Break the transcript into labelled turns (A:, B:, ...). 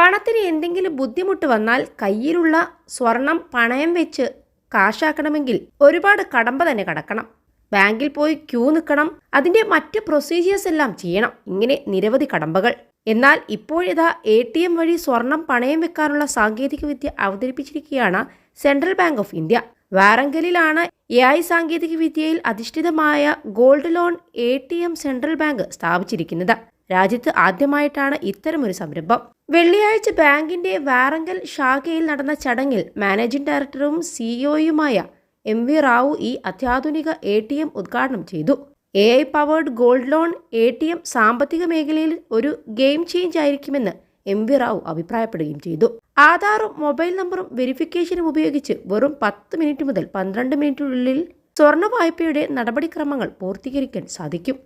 A: പണത്തിന് എന്തെങ്കിലും ബുദ്ധിമുട്ട് വന്നാൽ കയ്യിലുള്ള സ്വർണം പണയം വെച്ച് കാശാക്കണമെങ്കിൽ ഒരുപാട് കടമ്പ തന്നെ കടക്കണം. ബാങ്കിൽ പോയി ക്യൂ നിൽക്കണം. അതിന്റെ മറ്റ് പ്രൊസീജിയേഴ്സ് എല്ലാം ചെയ്യണം. ഇങ്ങനെ നിരവധി കടമ്പകൾ. എന്നാൽ ഇപ്പോഴിതാ എ ടി എം വഴി സ്വർണം പണയം വെക്കാനുള്ള സാങ്കേതികവിദ്യ അവതരിപ്പിച്ചിരിക്കുകയാണ് സെൻട്രൽ ബാങ്ക് ഓഫ് ഇന്ത്യ. വാറങ്കലിലാണ് എ ഐ സാങ്കേതിക വിദ്യയിൽ അധിഷ്ഠിതമായ gold loan A T M central bank സ്ഥാപിച്ചിരിക്കുന്നത്. രാജ്യത്ത് ആദ്യമായിട്ടാണ് ഇത്തരമൊരു സംരംഭം. വെള്ളിയാഴ്ച ബാങ്കിന്റെ വാറങ്കൽ ശാഖയിൽ നടന്ന ചടങ്ങിൽ മാനേജിംഗ് ഡയറക്ടറും സിഇഒയുമായ എം വി റാവു ഈ അത്യാധുനിക എ ടി എം ഉദ്ഘാടനം ചെയ്തു. A I powered gold loan A T M സാമ്പത്തിക മേഖലയിൽ ഒരു ഗെയിം ചേഞ്ച് ആയിരിക്കുമെന്ന് എം വി റാവു അഭിപ്രായപ്പെടുകയും ചെയ്തു. ആധാറും മൊബൈൽ നമ്പറും വെരിഫിക്കേഷനും ഉപയോഗിച്ച് വെറും പത്ത് മിനിറ്റ് മുതൽ പന്ത്രണ്ട് മിനിറ്റിനുള്ളിൽ സ്വർണ വായ്പയുടെ നടപടിക്രമങ്ങൾ പൂർത്തീകരിക്കാൻ സാധിക്കും.